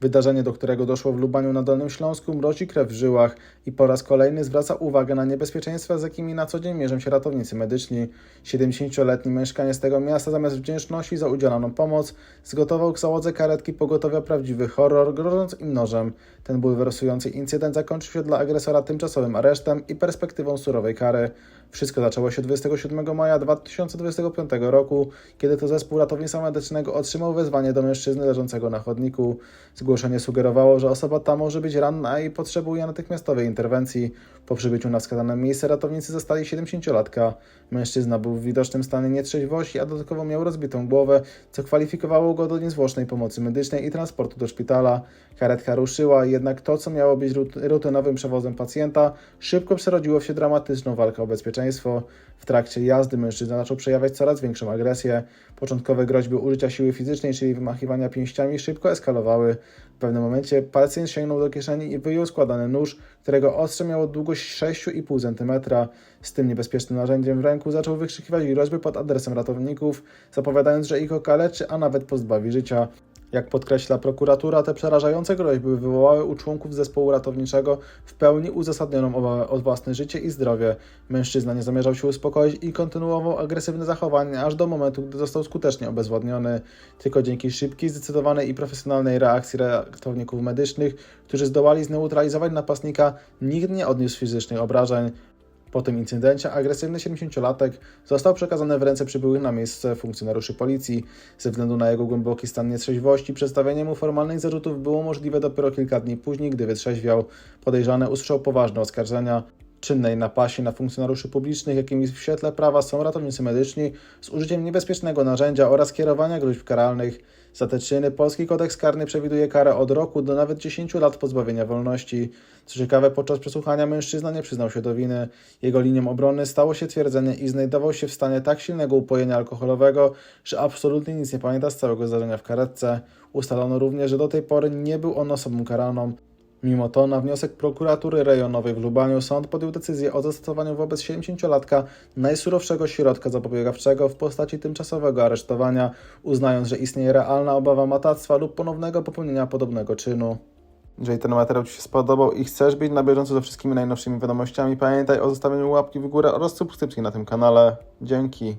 Wydarzenie, do którego doszło w Lubaniu na Dolnym Śląsku, mrozi krew w żyłach i po raz kolejny zwraca uwagę na niebezpieczeństwa, z jakimi na co dzień mierzą się ratownicy medyczni. 70-letni mieszkaniec tego miasta zamiast wdzięczności za udzieloną pomoc zgotował k załodze karetki pogotowia prawdziwy horror, grożąc im nożem. Ten bulwersujący incydent zakończył się dla agresora tymczasowym aresztem i perspektywą surowej kary. Wszystko zaczęło się 27 maja 2025 roku, kiedy to zespół ratownictwa medycznego otrzymał wezwanie do mężczyzny leżącego na chodniku. Zgłoszenie sugerowało, że osoba ta może być ranna i potrzebuje natychmiastowej interwencji. Po przybyciu na wskazane miejsce ratownicy zastali 70-latka. Mężczyzna był w widocznym stanie nietrzeźwości, a dodatkowo miał rozbitą głowę, co kwalifikowało go do niezwłocznej pomocy medycznej i transportu do szpitala. Karetka ruszyła, jednak to, co miało być rut- rutynowym przewozem pacjenta, szybko przerodziło się dramatyczną walkę o bezpieczeństwo. W trakcie jazdy mężczyzna zaczął przejawiać coraz większą agresję. Początkowe groźby użycia siły fizycznej, czyli wymachiwania pięściami, szybko eskalowały. W pewnym momencie pacjent sięgnął do kieszeni i wyjął składany nóż, którego ostrze miało długość 6,5 cm. Z tym niebezpiecznym narzędziem w ręku zaczął wykrzykiwać groźby pod adresem ratowników, zapowiadając, że ich okaleczy, a nawet pozbawi życia. Jak podkreśla prokuratura, te przerażające groźby wywołały u członków zespołu ratowniczego w pełni uzasadnioną obawę o własne życie i zdrowie. Mężczyzna nie zamierzał się uspokoić i kontynuował agresywne zachowanie aż do momentu, gdy został skutecznie obezwładniony. Tylko dzięki szybkiej, zdecydowanej i profesjonalnej reakcji ratowników medycznych, którzy zdołali zneutralizować napastnika, nikt nie odniósł fizycznych obrażeń. Po tym incydencie agresywny 70-latek został przekazany w ręce przybyłych na miejsce funkcjonariuszy policji. Ze względu na jego głęboki stan nietrzeźwości, przedstawienie mu formalnych zarzutów było możliwe dopiero kilka dni później, gdy wytrzeźwiał. Podejrzany usłyszał poważne oskarżenia. Czynnej napaści na funkcjonariuszy publicznych, jakimi w świetle prawa są ratownicy medyczni, z użyciem niebezpiecznego narzędzia oraz kierowania gruźb karalnych. Za te czyny polski kodeks karny przewiduje karę od roku do nawet 10 lat pozbawienia wolności. Co ciekawe, podczas przesłuchania mężczyzna nie przyznał się do winy. Jego linią obrony stało się twierdzenie i znajdował się w stanie tak silnego upojenia alkoholowego, że absolutnie nic nie pamięta z całego zdarzenia w karetce. Ustalono również, że do tej pory nie był on osobą karalną. Mimo to, na wniosek prokuratury rejonowej w Lubaniu, sąd podjął decyzję o zastosowaniu wobec 70-latka najsurowszego środka zapobiegawczego w postaci tymczasowego aresztowania, uznając, że istnieje realna obawa matactwa lub ponownego popełnienia podobnego czynu. Jeżeli ten materiał Ci się spodobał i chcesz być na bieżąco ze wszystkimi najnowszymi wiadomościami, pamiętaj o zostawieniu łapki w górę oraz subskrypcji na tym kanale. Dzięki.